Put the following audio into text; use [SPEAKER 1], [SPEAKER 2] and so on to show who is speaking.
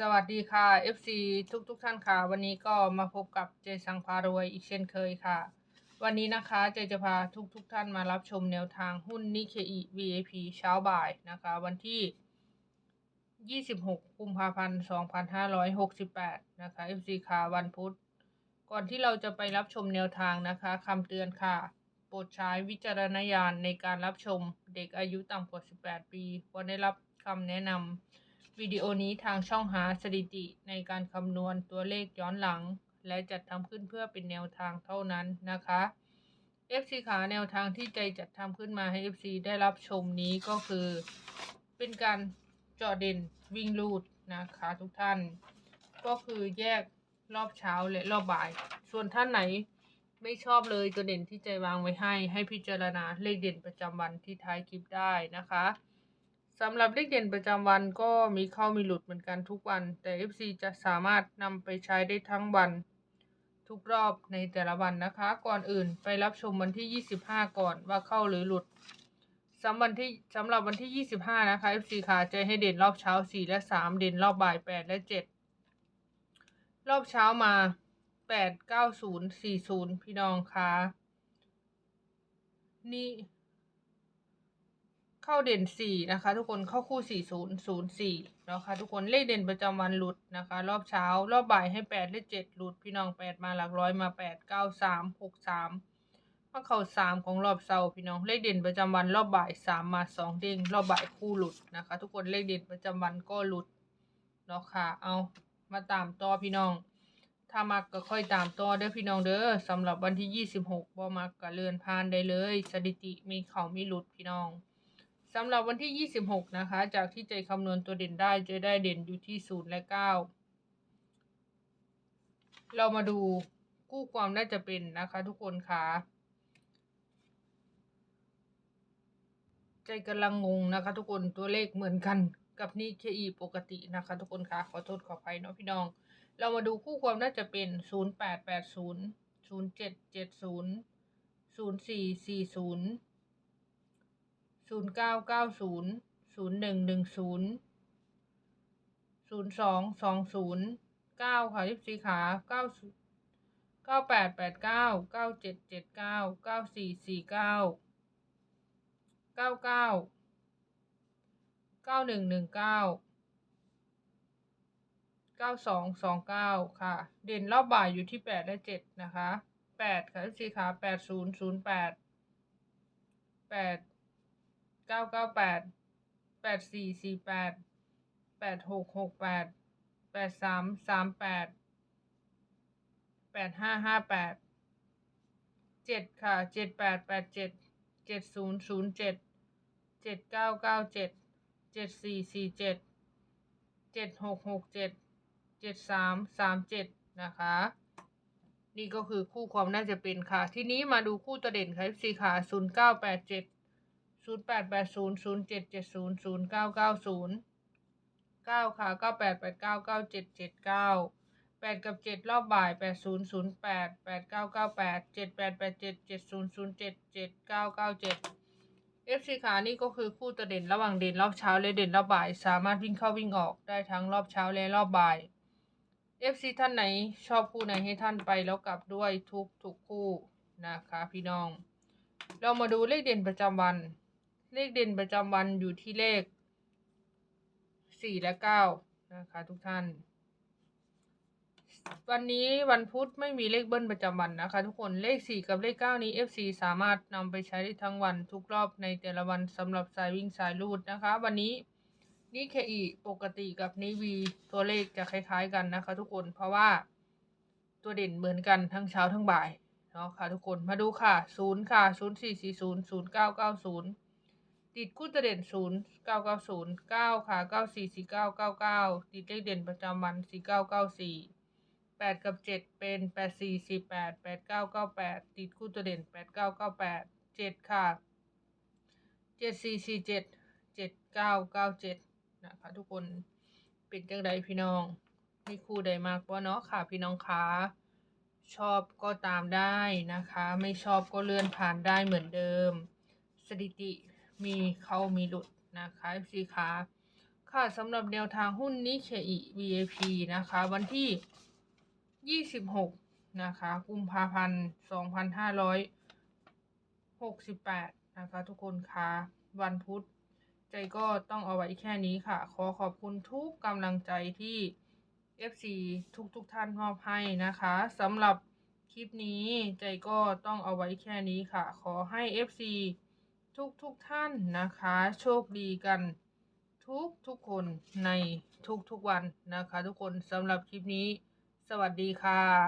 [SPEAKER 1] สวัสดีค่ะ FC ทุกทุกๆท่านค่ะ วันนี้ก็มาพบกับเจสังพารวยอีกเช่นเคยค่ะ วันนี้นะคะเจจะพาทุกทุกๆท่านมารับชมแนวทางหุ้นนิเคอี VIP เช้าบ่ายนะคะ วันที่ 26 กุมภาพันธ์ 2568 นะคะ FC ค่ะวันพุธ ก่อนที่เราจะไปรับชมแนวทางนะคะคำเตือนค่ะ โปรดใช้วิจารณญาณในการรับชมเด็กอายุต่ำกว่า 18 ปีควรได้รับคำแนะนำ วิดีโอนี้ทางช่องหาสถิติในการคำนวณตัวเลขย้อนหลัง และจัดทำขึ้นเพื่อเป็นแนวทางเท่านั้นนะคะ FC ขาแนวทางที่ใจจัดทำขึ้นมาให้ FC ได้รับชมนี้ก็คือ เป็นการเจาะเด่นวิ่งลูดนะคะทุกท่าน ก็คือแยกรอบเช้าและรอบบ่าย ส่วนท่านไหนไม่ชอบเลยตัวเด่นที่ใจวางไว้ให้ ให้พิจารณาเลขเด่นประจำวันที่ท้ายคลิปได้นะคะ สำหรับเลขเด่นประจำวันก็มีเข้ามีหลุดเหมือนกันทุกวัน แต่ FC จะสามารถนำไปใช้ได้ทั้งวัน ทุกรอบในแต่ละวันนะคะ ก่อนอื่นไปรับชมวันที่ 25 ก่อนว่าเข้าหรือหลุดสำหรับวันที่สำหรับวันที่ 25 นะคะ FC ค่ะจะให้เด่นรอบเช้า 4 และ 3 เด่นรอบบ่าย 8 และ 7 รอบเช้ามา 8 9 0 4 0 พี่น้องคะนี่ เข้าเด่น4นะคะ ทุกคนเข้าคู่4 0 0 4นย์ศูนย์สี่นะคะทุกคนเลขเด่นประจำวันหลุดนะคะ รอบเช้า รอบบ่ายให้8และ7หลุดพี่น้อง8มาหลักร้อยมา8 9 3 6 3มหกสามเข้า3ของรอบเสาร์พี่น้องเลขเด่นประจำวันรอบบ่าย3มมา2เด้งรอบบ่ายคู่หลุดนะคะ ทุกคนเลขเด่นประจำวันก็หลุดเนาะค่ะเอามาตามต่อพี่น้อง ถ้ามักก็ค่อยตามต่อเด้อพี่น้องเด้อสำหรับวันที่ 26บ่มักก็เลื่อนผ่านได้เลย สถิติมีเขามีหลุดพี่น้อง สำหรับวันที่ 26 นะคะ จากที่ใจคำนวณตัวเด่นได้จะได้เด่นอยู่ที่ 0 และ 9 เรามาดูกู้ความน่าจะเป็นนะคะทุกคนค่ะ ใจกำลังงงนะคะ ทุกคนตัวเลขเหมือนกันกับนี่เคอีปกตินะคะ ทุกคนค่ะขอโทษขออภัยเนาะพี่น้อง เรามาดูคู่ความน่าจะเป็น 0 8 8 0 0 7 7 0 0 4 4 0 0 9 9 0 0 1 1 0 0 2 2 0 9ค่ะที่สีขา9 9 8 8 9 9 7 7 9 9 4 4 9 9 9 9 1 1 9 92 29ค่ะ เด่นรอบบ่ายอยู่ที่8และ7นะคะ8ค่ะสีขา เก้าเก้าแปดแปดสี่สี่แปดแปดหกหกแปดแปดสามสามแปดแปดห้าห้าแปดเจ็ดค่ะเจ็ดแปดแปดเจ็ดเจ็ดศูนย์ศูนย์เจ็ดเจ็ดเก้าเก้าเจ็ดเจ็ดสี่สี่เจ็ดเจ็ดหกหกเจ็ดเจ็ดสามสามเจ็ดนะคะ นี่ก็คือคู่ความน่าจะเป็นค่ะ ทีนี้มาดูคู่ตัวเด่นค่ะสี่ขาศูนย์เก้าแปดเจ็ด 0987 0880 0770 0990 9ค่ะ9889 9779 8กับ7รอบบ่าย8008 8998 7887 7007 7997 FC ขานี่ก็คือคู่ตัวเด่นระหว่างเด่นรอบเช้าและเด่นรอบบ่าย สามารถวิ่งเข้าวิ่งออกได้ทั้งรอบเช้าและรอบบ่าย FC ท่านไหนชอบคู่ไหนให้ท่านไปแล้วกลับด้วยทุกทุกคู่นะคะพี่น้อง เรามาดูเลขเด่นประจำวัน เลขเด่นประจำวันอยู่ที่เลข4และ9นะคะทุกท่าน วันนี้วันพุธไม่มีเลขเบิ้ลประจำวันนะคะ ทุกคนเลข4กับเลข9นี้ FC สามารถนำไปใช้ได้ทั้งวันทุกรอบในแต่ละวันสำหรับสายวิ่งสายลูดนะคะ วันนี้นี่เคอีปกติกับนิวีตัวเลขจะคล้ายๆกันนะคะ ทุกคนเพราะว่าตัวเด่นเหมือนกันทั้งเช้าทั้งบ่ายเนาะค่ะทุกคนมาดูค่ะ0ค่ะ0 4 4 0 0 9 9 0 ติดคู่ตัวเด่น0 9 9 0 9ค่ะ9 4 4 9 9 9ติดเลขเด่นประจำวัน4 9 9 4 8กับ7เป็น8 4 4 8 8 9 9 8ติดคู่ตัวเด่น8 9 9 8 7ค่ะ7 4 4 7 7 9 9 7นะคะทุกคนเป็นจังใดพี่น้องมีคู่ใดมากบ่เนาะค่ะพี่น้องคะชอบก็ตามได้นะคะ ไม่ชอบก็เลื่อนผ่านได้เหมือนเดิม สถิติ มีเขามีหลุดนะคะสีขาคค่ะสำหรับแนวทางหุ้นนิเคอิ VIP นะคะ วันที่ 26 นะคะ กุมภาพันธ์ 2568 นะคะ ทุกคนคะวันพุธ ใจก็ต้องเอาไว้แค่นี้ค่ะ ขอขอบคุณทุกกำลังใจที่ FC ทุกทุกๆท่านมอบให้นะคะสำหรับคลิปนี้ใจก็ต้องเอาไว้แค่นี้ค่ะ ขอให้ FC ทุกทุกท่านนะคะ โชคดีกันทุกทุกคนในทุกทุกวันนะคะ ทุกคนสำหรับคลิปนี้ สวัสดีค่ะ